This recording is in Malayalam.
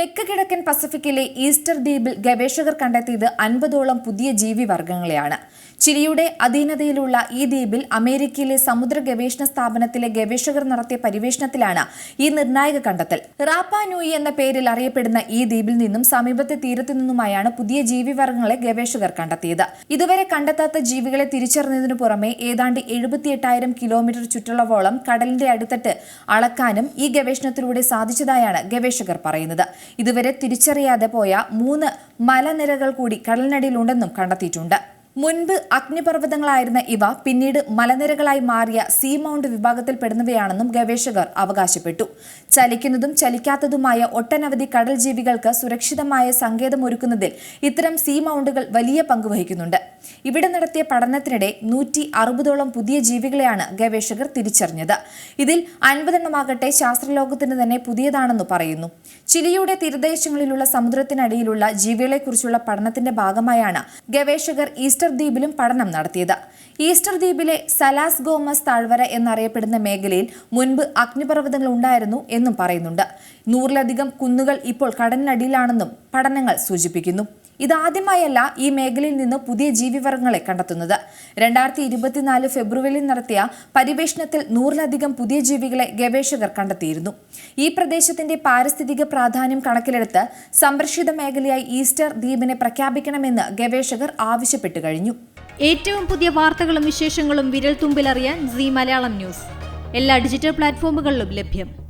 തെക്ക് കിഴക്കൻ പസഫിക്കിലെ ഈസ്റ്റർ ദ്വീപിൽ ഗവേഷകർ കണ്ടെത്തിയത് അൻപതോളം പുതിയ ജീവിവർഗങ്ങളെയാണ് ചിലിയുടെ അധീനതയിലുള്ള ഈ ദ്വീപിൽ അമേരിക്കയിലെ സമുദ്ര ഗവേഷണ സ്ഥാപനത്തിലെ ഗവേഷകർ നടത്തിയ പരിവേഷണത്തിലാണ് ഈ നിർണായക കണ്ടെത്തൽ. റാപ്പ എന്ന പേരിൽ അറിയപ്പെടുന്ന ഈ ദ്വീപിൽ നിന്നും സമീപത്തെ തീരത്തു നിന്നുമായാണ് പുതിയ ജീവിവർഗങ്ങളെ ഗവേഷകർ കണ്ടെത്തിയത്. ഇതുവരെ കണ്ടെത്താത്ത ജീവികളെ തിരിച്ചറിഞ്ഞതിനു പുറമെ ഏതാണ്ട് എഴുപത്തിയെട്ടായിരം കിലോമീറ്റർ ചുറ്റളവോളം കടലിന്റെ അടിത്തട്ട് അളക്കാനും ഈ ഗവേഷണത്തിലൂടെ സാധിച്ചതായാണ് ഗവേഷകർ പറയുന്നത്. ഇതുവരെ തിരിച്ചറിയാതെ പോയ മൂന്ന് മലനിരകൾ കൂടി കടലിനടിയിലുണ്ടെന്നും കണ്ടെത്തിയിട്ടുണ്ട്. മുൻപ് അഗ്നിപർവതങ്ങളായിരുന്ന ഇവ പിന്നീട് മലനിരകളായി മാറിയ സീ മൗണ്ട് വിഭാഗത്തിൽപ്പെടുന്നവയാണെന്നും ഗവേഷകർ അവകാശപ്പെട്ടു. ചലിക്കുന്നതും ചലിക്കാത്തതുമായ ഒട്ടനവധി കടൽ ജീവികൾക്ക് സുരക്ഷിതമായ സങ്കേതമൊരുക്കുന്നതിൽ ഇത്തരം സീ മൗണ്ടുകൾ വലിയ പങ്ക് വഹിക്കുന്നുണ്ട്. ഇവിടെ നടത്തിയ പഠനത്തിനിടെ നൂറ്റി അറുപതോളം പുതിയ ജീവികളെയാണ് ഗവേഷകർ തിരിച്ചറിഞ്ഞത്. ഇതിൽ അൻപതെണ്ണമാകട്ടെ ശാസ്ത്രലോകത്തിന് തന്നെ പുതിയതാണെന്ന് പറയുന്നു. ചിലിയുടെ തീരദേശങ്ങളിലുള്ള സമുദ്രത്തിനടിയിലുള്ള ജീവികളെക്കുറിച്ചുള്ള പഠനത്തിന്റെ ഭാഗമായാണ് ഗവേഷകർ ഈസ്റ്റർ ദ്വീപിലും പഠനം നടത്തിയത്. ഈസ്റ്റർ ദ്വീപിലെ സലാസ് ഗോമസ് താഴ്വര എന്നറിയപ്പെടുന്ന മേഖലയിൽ മുൻപ് അഗ്നിപർവതങ്ങൾ ഉണ്ടായിരുന്നു എന്നും പറയുന്നുണ്ട്. നൂറിലധികം കുന്നുകൾ ഇപ്പോൾ കടലിനടിയിലാണെന്നും പഠനങ്ങൾ സൂചിപ്പിക്കുന്നു. ഇതാദ്യമായല്ല ഈ മേഖലയിൽ നിന്ന് പുതിയ ജീവിവർഗങ്ങളെ കണ്ടെത്തുന്നത്. രണ്ടായിരത്തി ഇരുപത്തിനാല് ഫെബ്രുവരിയിൽ നടത്തിയ പരിവേഷണത്തിൽ നൂറിലധികം പുതിയ ജീവികളെ ഗവേഷകർ കണ്ടെത്തിയിരുന്നു. ഈ പ്രദേശത്തിന്റെ പാരിസ്ഥിതിക പ്രാധാന്യം കണക്കിലെടുത്ത് സംരക്ഷിത മേഖലയായി ഈസ്റ്റർ ദ്വീപിനെ പ്രഖ്യാപിക്കണമെന്ന് ഗവേഷകർ ആവശ്യപ്പെട്ടു കഴിഞ്ഞു. ഏറ്റവും പുതിയ വാർത്തകളും വിശേഷങ്ങളും വിരൽ തുമ്പിലറിയാൻ സി മലയാളം ന്യൂസ്. എല്ലാ ഡിജിറ്റൽ പ്ലാറ്റ്ഫോമുകളിലും ലഭ്യം.